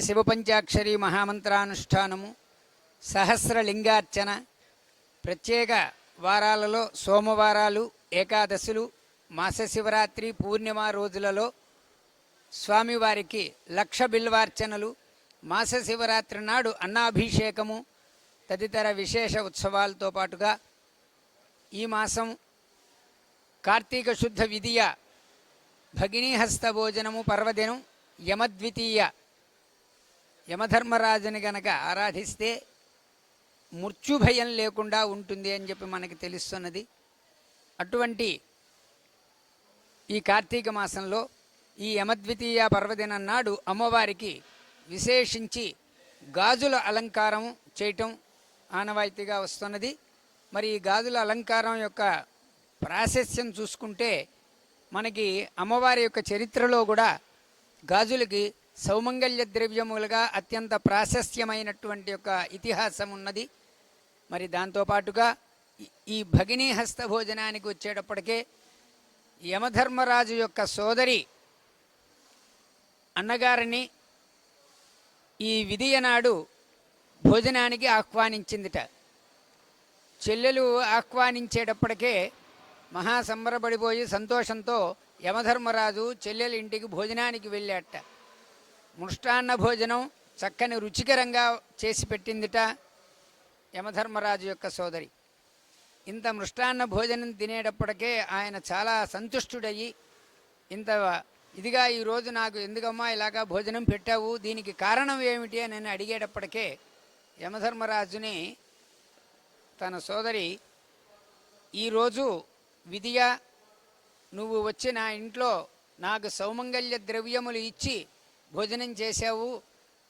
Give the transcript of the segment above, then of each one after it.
శివపంచాక్షరి మహామంత్రానుష్ఠానము సహస్రలింగార్చన ప్రత్యేక వారాలలో సోమవారాలు ఏకాదశులు మాస శివరాత్రి పూర్ణిమ రోజులలో స్వామివారికి లక్ష బిల్వార్చనలు మాస శివరాత్రి నాడు అన్నాభిషేకము తదితర విశేష ఉత్సవాలతో పాటుగా ఈ మాసం కార్తీక శుద్ధ విధియ భగినీహస్త భోజనము పర్వదినం యమద్వితీయ యమధర్మరాజుని గనక ఆరాధిస్తే మృత్యుభయం లేకుండా ఉంటుంది అని చెప్పి మనకి తెలుస్తున్నది. అటువంటి ఈ కార్తీక మాసంలో ఈ యమద్వితీయ పర్వదినం నాడు అమ్మవారికి విశేషించి గాజుల అలంకారం చేయటం ఆనవాయితీగా వస్తున్నది. మరి ఈ గాజుల అలంకారం యొక్క ప్రాశస్యం చూసుకుంటే మనకి అమ్మవారి యొక్క చరిత్రలో కూడా గాజులకి సౌమంగళ్య ద్రవ్యములుగా అత్యంత ప్రాశస్యమైనటువంటి యొక్క ఇతిహాసం ఉన్నది మరి దాంతోపాటుగా ఈ- ఈ భగినీ హస్త భోజనానికి వచ్చేటప్పటికే యమధర్మరాజు యొక్క సోదరి అన్నగారిని ఈ విధియనాడు భోజనానికి ఆహ్వానించిందిట. చెల్లెలు ఆహ్వానించేటప్పటికే మహా సంబరపడిపోయి సంతోషంతో యమధర్మరాజు చెల్లెల ఇంటికి భోజనానికి వెళ్ళాట మృష్టాన్న భోజనం చక్కని రుచికరంగా చేసి పెట్టిందిట యమధర్మరాజు యొక్క సోదరి. ఇంత మృష్టాన్న భోజనం తినేటప్పటికే ఆయన చాలా సంతుష్టుడయ్యి ఇంత ఇదిగా ఈరోజు నాకు ఎందుకమ్మా ఇలాగా భోజనం పెట్టావు? దీనికి కారణం ఏమిటి? అని నేను అడిగేటప్పటికే యమధర్మరాజుని తన సోదరి ఈరోజు విధియ నువ్వు వచ్చి నా ఇంట్లో నాకు సౌమంగళ్య ద్రవ్యములు ఇచ్చి భోజనం చేశావు.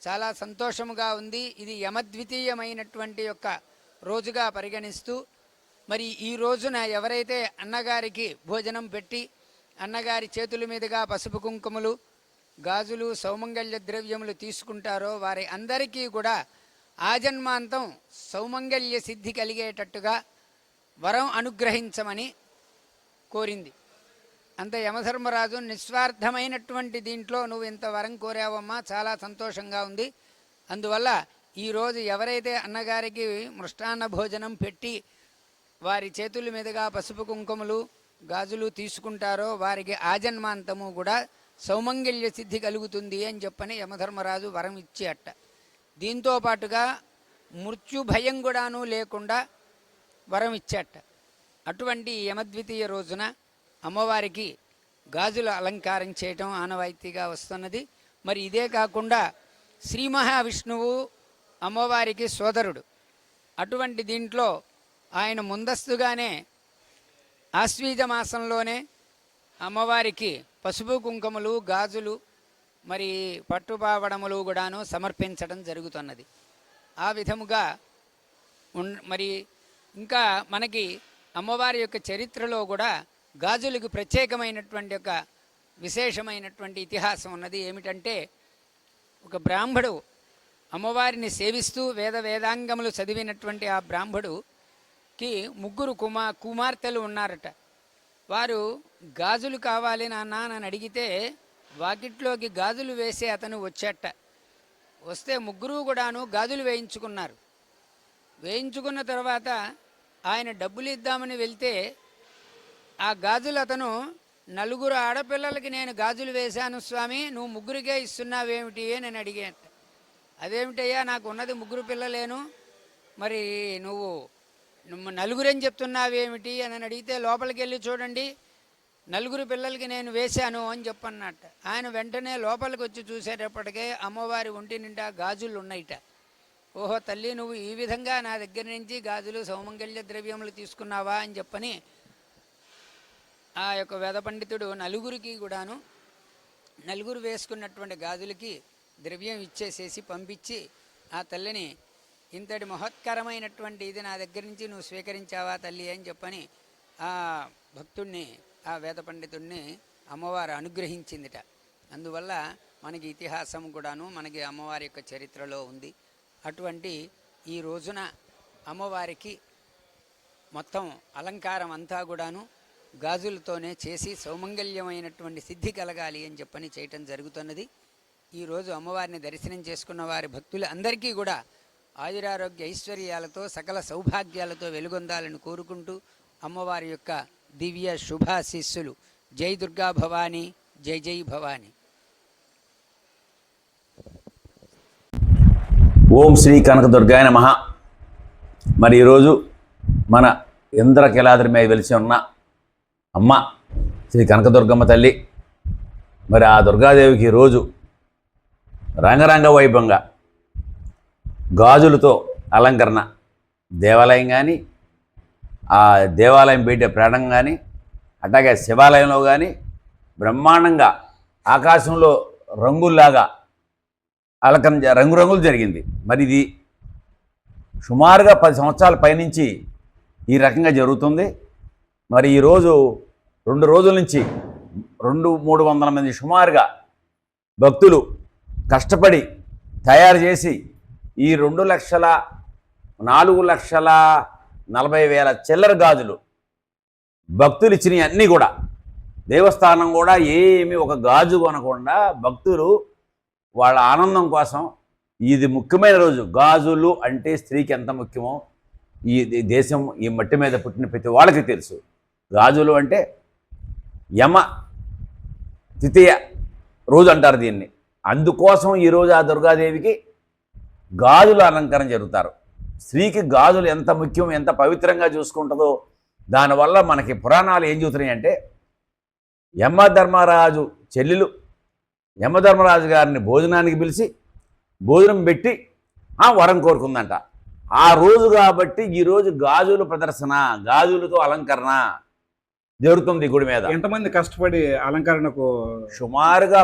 చాలా సంతోషముగా ఉంది. ఇది యమద్వితీయమైనటువంటి యొక్క రోజుగా పరిగణిస్తూ మరి ఈ రోజున ఎవరైతే అన్నగారికి భోజనం పెట్టి అన్నగారి చేతుల మీదుగా పసుపు కుంకుమలు గాజులు సౌమంగళ్య ద్రవ్యములు తీసుకుంటారో వారి అందరికీ కూడా ఆజన్మాంతం సౌమంగళ్య సిద్ధి కలిగేటట్టుగా వరం అనుగ్రహించమని కోరింది. అంత యమధర్మరాజు నిస్వార్థమైనటువంటి దీంట్లో నువ్వు ఇంత వరం కోరావమ్మా చాలా సంతోషంగా ఉంది. అందువల్ల ఈరోజు ఎవరైతే అన్నగారికి మృష్టాన్న భోజనం పెట్టి వారి చేతుల మీదుగా పసుపు కుంకుమలు గాజులు తీసుకుంటారో వారికి ఆజన్మాంతము కూడా సౌమంగళ్య సిద్ధి కలుగుతుంది అని చెప్పని యమధర్మరాజు వరం ఇచ్చేట. దీంతో పాటుగా మృత్యు భయం కూడాను లేకుండా వరం ఇచ్చేట. అటువంటి యమద్వితీయ రోజున అమ్మవారికి గాజులు అలంకారం చేయటం ఆనవాయితీగా వస్తున్నది. మరి ఇదే కాకుండా శ్రీ మహావిష్ణువు అమ్మవారికి సోదరుడు. అటువంటి దీంట్లో ఆయన ముందస్తుగానే ఆశ్వీజ మాసంలోనే అమ్మవారికి పసుపు కుంకుమలు గాజులు మరి పట్టుపావడములు కూడాను సమర్పించడం జరుగుతున్నది. ఆ విధముగా మరి ఇంకా మనకి అమ్మవారి యొక్క చరిత్రలో కూడా గాజులకు ప్రత్యేకమైనటువంటి ఒక విశేషమైనటువంటి ఇతిహాసం ఉన్నది. ఏమిటంటే ఒక బ్రాహ్మడు అమ్మవారిని సేవిస్తూ వేద వేదాంగములు చదివినటువంటి ఆ బ్రాహ్మడుకి ముగ్గురు కుమా కుమార్తెలు ఉన్నారట. వారు గాజులు కావాలి నాన్న అని అడిగితే వాకిట్లోకి గాజులు వేసే అతను వచ్చేట. వస్తే ముగ్గురు కూడాను గాజులు వేయించుకున్నారు. వేయించుకున్న తర్వాత ఆయన డబ్బులు ఇద్దామని వెళ్తే ఆ గాజులు అతను నలుగురు ఆడపిల్లలకి నేను గాజులు వేశాను స్వామి నువ్వు ముగ్గురికే ఇస్తున్నావేమిటి? అని నేను అడిగాట అదేమిటయ్యా నాకు ఉన్నది ముగ్గురు పిల్లలేను మరి నువ్వు నువ్వు నలుగురని చెప్తున్నావేమిటి? అని అడిగితే లోపలికి వెళ్ళి చూడండి నలుగురు పిల్లలకి నేను వేశాను అని చెప్పన్నట్ట. ఆయన వెంటనే లోపలికి వచ్చి చూసేటప్పటికే అమ్మవారి ఒంటి నిండా గాజులు ఉన్నాయిట ఓహో తల్లి నువ్వు ఈ విధంగా నా దగ్గర నుంచి గాజులు సౌమంగళ్య ద్రవ్యములు తీసుకున్నావా? అని చెప్పని ఆ యొక్క వేద పండితుడు నలుగురికి కూడాను నలుగురు వేసుకున్నటువంటి గాజులకి ద్రవ్యం ఇచ్చేసేసి పంపించి ఆ తల్లిని ఇంతటి మహత్కరమైనటువంటి ఇది నా దగ్గర నుంచి నువ్వు స్వీకరించావా తల్లి అని చెప్పని ఆ భక్తుణ్ణి ఆ వేద పండితుడిని అమ్మవారు అనుగ్రహించిందిట. అందువల్ల మనకి ఇతిహాసం కూడాను మనకి అమ్మవారి యొక్క చరిత్రలో ఉంది. అటువంటి ఈ రోజున అమ్మవారికి మొత్తం అలంకారం అంతా కూడాను గాజులతోనే చేసి సౌమంగల్యమైనటువంటి సిద్ధి కలగాలి అని చెప్పని చేయటం జరుగుతున్నది. ఈరోజు అమ్మవారిని దర్శనం చేసుకున్న వారి భక్తులు అందరికీ కూడా ఆయురారోగ్య ఐశ్వర్యాలతో సకల సౌభాగ్యాలతో వెలుగొందాలని కోరుకుంటూ అమ్మవారి యొక్క దివ్య శుభాశిస్సులు. జై దుర్గా భవానీ జై జై భవానీ. ఓం శ్రీ కనకదుర్గాయ నమ. మరి ఈరోజు మన ఇంద్రకిలాద్రి మీద వెలిసి ఉన్న అమ్మ శ్రీ కనకదుర్గమ్మ తల్లి. మరి ఆ దుర్గాదేవికి రోజు రంగరంగ వైభవంగా గాజులతో అలంకరణ దేవాలయం కానీ ఆ దేవాలయం పెట్టే ప్రాణం కానీ అట్లాగే శివాలయంలో కానీ బ్రహ్మాండంగా ఆకాశంలో రంగుల్లాగా అలకం రంగురంగులు జరిగింది. మరి ఇది సుమారుగా పది సంవత్సరాల పైనుంచి ఈ రకంగా జరుగుతుంది. మరి ఈరోజు రెండు రోజుల నుంచి రెండు మూడు వందల మంది సుమారుగా భక్తులు కష్టపడి తయారు చేసి ఈ రెండు లక్షల నాలుగు లక్షల నలభై వేల చిల్లర గాజులు భక్తులు ఇచ్చినవి అన్నీ కూడా దేవస్థానం కూడా ఏమి ఒక గాజు కొనకుండా భక్తులు వాళ్ళ ఆనందం కోసం ఇది ముఖ్యమైన రోజు. గాజులు అంటే స్త్రీకి ఎంత ముఖ్యమో ఈ దేశం ఈ మట్టి మీద పుట్టిన ప్రతి వాళ్ళకి తెలుసు. గాజులు అంటే యమ తృతీయ రోజు అంటారు దీన్ని. అందుకోసం ఈరోజు ఆ దుర్గాదేవికి గాజుల అలంకరణ జరుగుతారు. స్త్రీకి గాజులు ఎంత ముఖ్యం ఎంత పవిత్రంగా చూసుకుంటుందో దానివల్ల మనకి పురాణాలు ఏం చూస్తున్నాయి అంటే యమధర్మరాజు చెల్లెలు యమధర్మరాజు గారిని భోజనానికి పిలిచి భోజనం పెట్టి వరం కోరుకుందంట. ఆ రోజు కాబట్టి ఈరోజు గాజుల ప్రదర్శన గాజులతో అలంకరణ. జరుగుతుంది గుడి మీద. ఎంతమంది కష్టపడి అలంకరణకు సుమారుగా